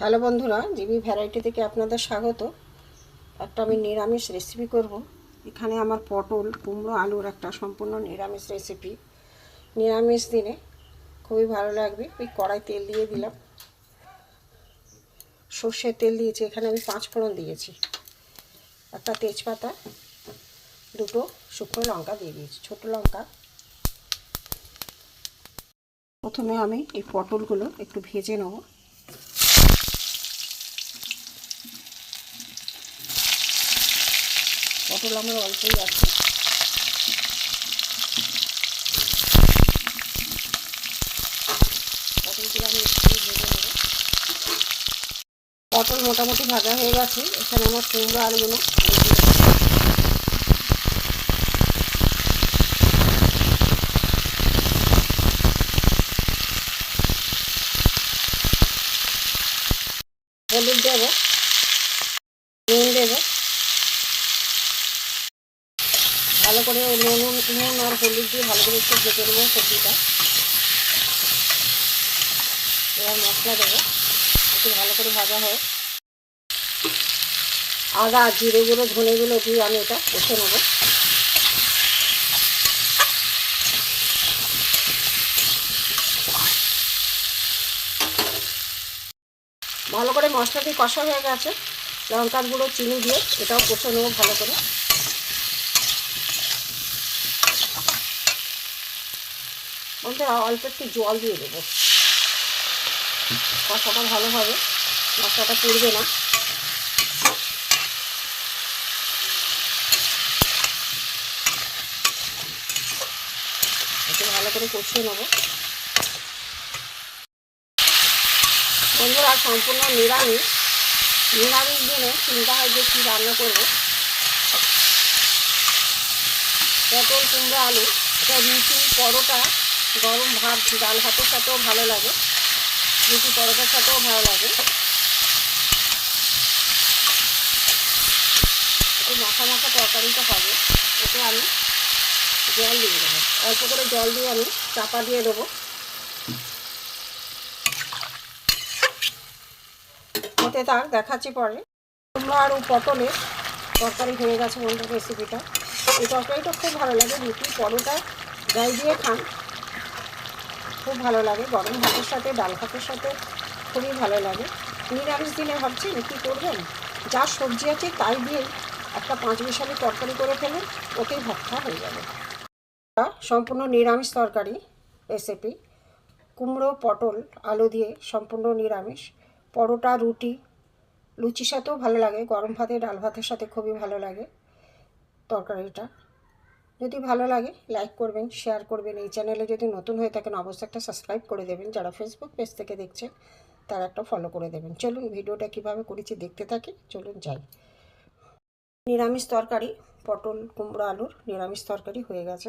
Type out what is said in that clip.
Hello বন্ধুরা GB variety থেকে আপনাদের স্বাগত। একটা আমি নিরামিষ রেসিপি করব। এখানে আমার পটল, কুমড়ো, আলুর একটা সম্পূর্ণ নিরামিষ রেসিপি নিরামিষ দিনে খুবই ভালো লাগবে। ওই কড়াই তেল দিয়ে দিলাম। সর্ষের তেল দিয়েছি, এখানে আমি পাঁচ ফোড়ন দিয়েছি। একটা তেজপাতা, দুটো শুকনো লঙ্কা দিয়ে দিয়েছি, ছোটো লঙ্কা। প্রথমে আমি এই পটলগুলো একটু ভেজে নেব। পটল আমার অল্পই আছে পটলগুলো আমি একটু ভেজে নেব। পটল মোটামুটি ভাজা হয়ে গেছে। এখানে আমার কুমড়ো আলুগুলো। হলুদ দেবো, নুন দেবো ভালো করে নুন নুন আর হলুদ দিয়ে ভালো করে একটু ভেজে নেব সবজিটা। এবার মশলা দেবো, একটু ভালো করে ভাজা হোক। আদা, জিরে গুঁড়ো, ধনে গুঁড়ো দিয়ে আমি এটা কষে নেব। ভালো করে মশলাটি কষা হয়ে গেছে। লঙ্কার গুঁড়ো, চিনি দিয়ে এটাও কষে নেব ভালো করে। বন্ধুরা অল্প একটু জল দিয়ে দেবো। কষাটা ভালো হবে মশলাটা পুড়বে না। একটু ভালো করে কষিয়ে নেব। বন্ধুরা, সম্পূর্ণ নিরামিষ। নিরামিষ দিনে চিন্তা হয় যে কী রান্না করব। পটল, কুমড়ো, আলু, এটা রুটি, পরোটা গরম ভাত, ডাল ভাতের সাথেও ভালো লাগে। রুটি পরোটার সাথেও ভালো লাগে। একটু মাখা মাখা তরকারিটা হবে। এতে আমি জল দিয়ে দেবো। অল্প করে জল দিয়ে আমি চাপা দিয়ে দেবো। হতে থাক দেখাচ্ছি পরে। কুমড়ো আর পটলের তরকারি হয়ে গেছে বন্ধু রেসিপিটা এই তরকারিটা খুব ভালো লাগে। রুটি, পরোটা যাই দিয়ে খান। খুব ভালো লাগে। গরম ভাতের সাথে, ডাল ভাতের সাথে খুবই ভালো লাগে। নিরামিষ দিনে ভাবছেন কী করবেন? যা সবজি আছে তাই দিয়েই একটা পাঁচ মিশালি তরকারি করে ফেলুন, ওতেই ভাত খাওয়া হয়ে যাবে। সম্পূর্ণ নিরামিষ তরকারি রেসিপি কুমড়ো, পটল, আলু দিয়ে সম্পূর্ণ নিরামিষ। পরোটা, রুটি লুচির সাথেও ভালো লাগে। গরম ভাতে, ডাল ভাতের সাথে খুবই ভালো লাগে তরকারিটা। যদি ভালো লাগে লাইক করবেন শেয়ার করবেন। এই চ্যানেলে যদি নতুন হয়ে থাকেন, অবশ্যই একটা সাবস্ক্রাইব করে দেবেন। যারা ফেসবুক পেজ থেকে দেখছেন, তারা একটা ফলো করে দেবেন। চলুন ভিডিওটা কীভাবে করেছি দেখতে থাকি। চলুন যাই। নিরামিষ তরকারি, পটল, কুমড়ো, আলুর নিরামিষ তরকারি হয়ে গেছে।